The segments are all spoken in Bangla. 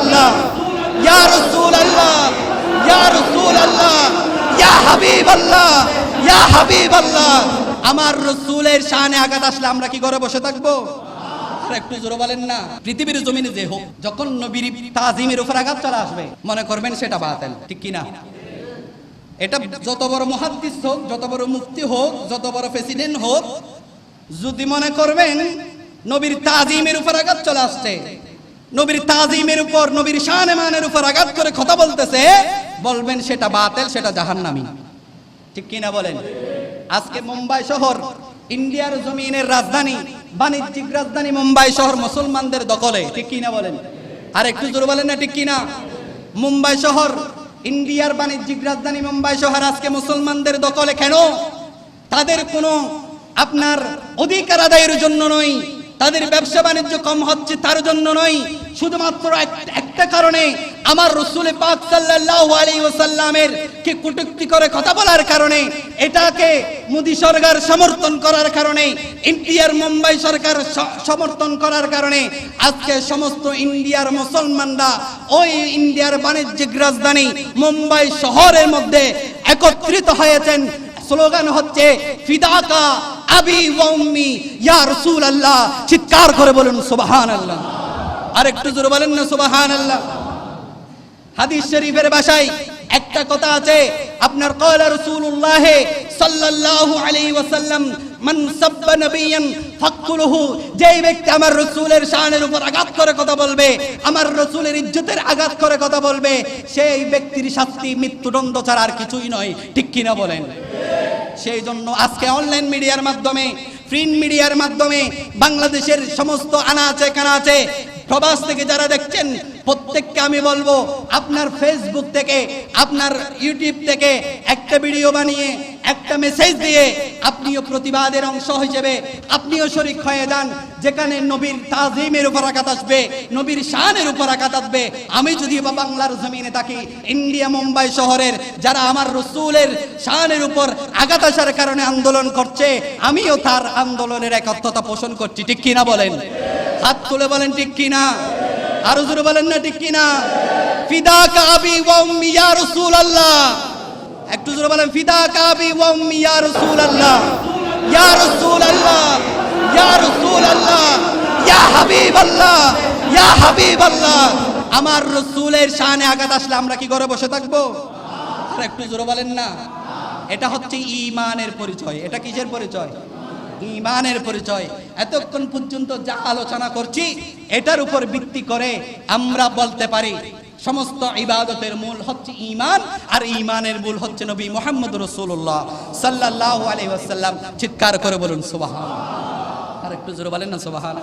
আল্লাহ আল্লাহ আল্লাহ ইয়া ইয়া আমার রসুলের শানে আঘাত আসলে আমরা কি ঘরে বসে থাকব? একটু জোরে বলেন না। পৃথিবীর জমিনে যে হোক, যখন নবীর তাজিমের উপর আঘাত চলে আসবে, মনে করবেন সেটা বাতেন ঠিক কিনা? এটা যত বড় মহাদ্দিস হোক, যত বড় মুফতি হোক, যত বড় প্রেসিডেন্ট হোক, যদি মনে করবেন নবীর তাজিমের উপর আঘাত চলে আসছে। নবীর তাজিমের উপর, নবীর শানেমানের উপর আঘাত করে কথা বলতেছে। বলবেন সেটা বাতেল, সেটা জাহান্নামী। ঠিক কিনা বলেন? আজকে মুম্বাই শহর, ইন্ডিয়ার জমিনের রাজধানী, বাণিজ্যিক রাজধানী মুম্বাই শহর মুসলমানদের দখলে। ঠিক কিনা বলেন? আর একটু জোরে বলেন না ঠিক কিনা? মুম্বাই শহর, ইন্ডিয়ার বাণিজ্যিক রাজধানী মুম্বাই শহর আজকে মুসলমানদের দখলে কেন? তাদের কোনো আপনার অধিকার আদায়ের জন্য নয়। তাদের ব্যবসা বাণিজ্য কম হচ্ছে তার জন্য নয়। শুধুমাত্র একটা কারণে আমার রসুল পাক সাল্লাল্লাহু আলাইহি ওয়াসাল্লামের কে কটূক্তি করে কথা বলার কারণে, এটাকে মোদি সরকার সমর্থন করার কারণে, ইন্ডিয়ার মুম্বাই সরকার সমর্থন করার কারণে, আজকে সমস্ত ইন্ডিয়ার মুসলমানরা ওই ইন্ডিয়ার বাণিজ্যিক রাজধানী মুম্বাই শহরের মধ্যে একত্রিত হয়েছেন। স্লোগান হচ্ছে, ফিদাকা আবি ওয়াম্মি, ইয়া রাসূলুল্লাহ। চিৎকার করে বলুন, সুবহানাল্লাহ। আর একটু জোরে বলেন না, সুবহানাল্লাহ। হাদিস শরীফের ভাষায় একটা কথা আছে, আপনার কয়লা রাসূলুল্লাহ সাল্লাল্লাহু আলাইহি ওয়াসাল্লাম, মান সাব্বা নবিয়ান ফাকতুলহু যেই ব্যক্তি আমার রাসূলের শানের উপর আঘাত করে কথা বলবে, আমার রাসূলের ইজ্জতের আঘাত করে কথা বলবে, সেই ব্যক্তির শাস্তি মৃত্যুদণ্ড ছাড়া আর কিছুই নয়। ঠিক কিনা বলেন? সেই জন্য আজকে অনলাইন মিডিয়ার মাধ্যমে প্রিন্ট মিডিয়ার মাধ্যমে বাংলাদেশের সমস্ত আনা আছে কানা আছে প্রবাস থেকে যারা দেখছেন প্রত্যেককে আমি বলব, আপনার ফেসবুক থেকে, আপনার ইউটিউব থেকে একটা ভিডিও বানিয়ে, একটা মেসেজ দিয়ে আপনিও প্রতিবাদের অংশ হিসেবে আপনিও শরিক হয়ে যান। যেখানে নবীর তাজিমের উপর আঘাত আসবে, নবীর শানের উপর আঘাত আসবে। আমি যদি বা বাংলার জমিনে থাকি, ইন্ডিয়া, মুম্বাই শহরের যারা আমার রসুলের শানের উপর আঘাত আসার কারণে আন্দোলন করছে, আমিও তার আন্দোলনের একত্রতা পোষণ করছি। ঠিক কিনা বলেন? হাত তুলে বলেন ঠিক কিনা? আরও জোরে বলেন না, ঠিক কিনা? ফিদা কাবি ওয়াম্মি ইয়া রাসূলুল্লাহ। একটু জোরে বলেন ফিদা কাবি ওয়াম্মি ইয়া রাসূলুল্লাহ। ইয়া রাসূলুল্লাহ ইয়া রাসূলুল্লাহ, ইয়া হাবিবাল্লাহ ইয়া হাবিবাল্লাহ। আমার রসুলের শানে আঘাত আসলে আমরা কি করে বসে থাকব? আর একটু জোরে বলেন না। এটা হচ্ছে ঈমানের পরিচয়, এটা কিসের পরিচয়? ইমানের পরিচয়। এতক্ষণ পর্যন্ত যা আলোচনা করছি, এটার উপর ভিত্তি করে আমরা বলতে পারি, সমস্ত ইবাদতের মূল হচ্ছে ইমান আর ইমানের মূল হচ্ছে নবী মোহাম্মদ রসুল্লাহ সাল্লাহ আলী চিৎকার করে বলুন সুবাহান আর একটু জোরে বলেন না সুবাহান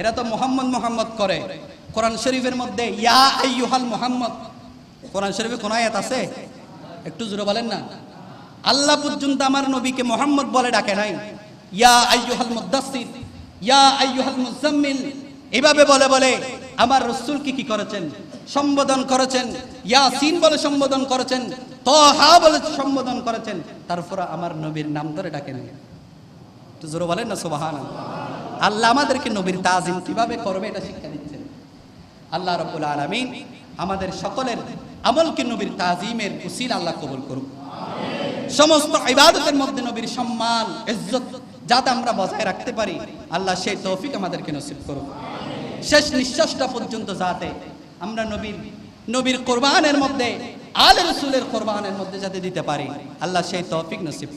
এরা তো মোহাম্মদ মোহাম্মদ করে। কোরআন শরীফের মধ্যে, ইয়া আইয়ুহাল মোহাম্মদ। কোরআন শরীফে কোন আয়াত আছে? একটু জোরে বলেন না। আল্লাহ পর্যন্ত আমার নবীকে মোহাম্মদ বলে ডাকে নাই। ইয়া আইয়ুহাল ইয়া আইয়ুহাল মুজাম্মিল এভাবে বলে বলে, আমার রসুলকে কি করেছেন? সম্বোধন করেছেন। ইয়াসিন বলে সম্বোধন করেছেন। তহা বলে সম্বোধন করেছেন। তারপর আমার নবীর নাম ধরে ডাকেন। বলেন না আল্লাহ আমাদেরকে নবীর তাজিম কীভাবে করবে এটা শিক্ষা দিচ্ছেন। আল্লাহ রব্বুল আলামিন আমাদের সকলের আমলকে নবীর তাজিমের উসিল আল্লাহ কবুল করুক। সমস্ত ইবাদতের মধ্যে নবীর সম্মান, ইজ্জত যাতে আমরা বজায় রাখতে পারি, আল্লাহ সেই তৌফিক আমাদেরকে নসিব করুক। শেষ নিঃশ্বাসটা পর্যন্ত যাতে আমরা নবীর নবীর কোরবানের মধ্যে, আল রসুলের কোরবানের মধ্যে যাতে দিতে পারি, আল্লাহ সেই তৌফিক নসিব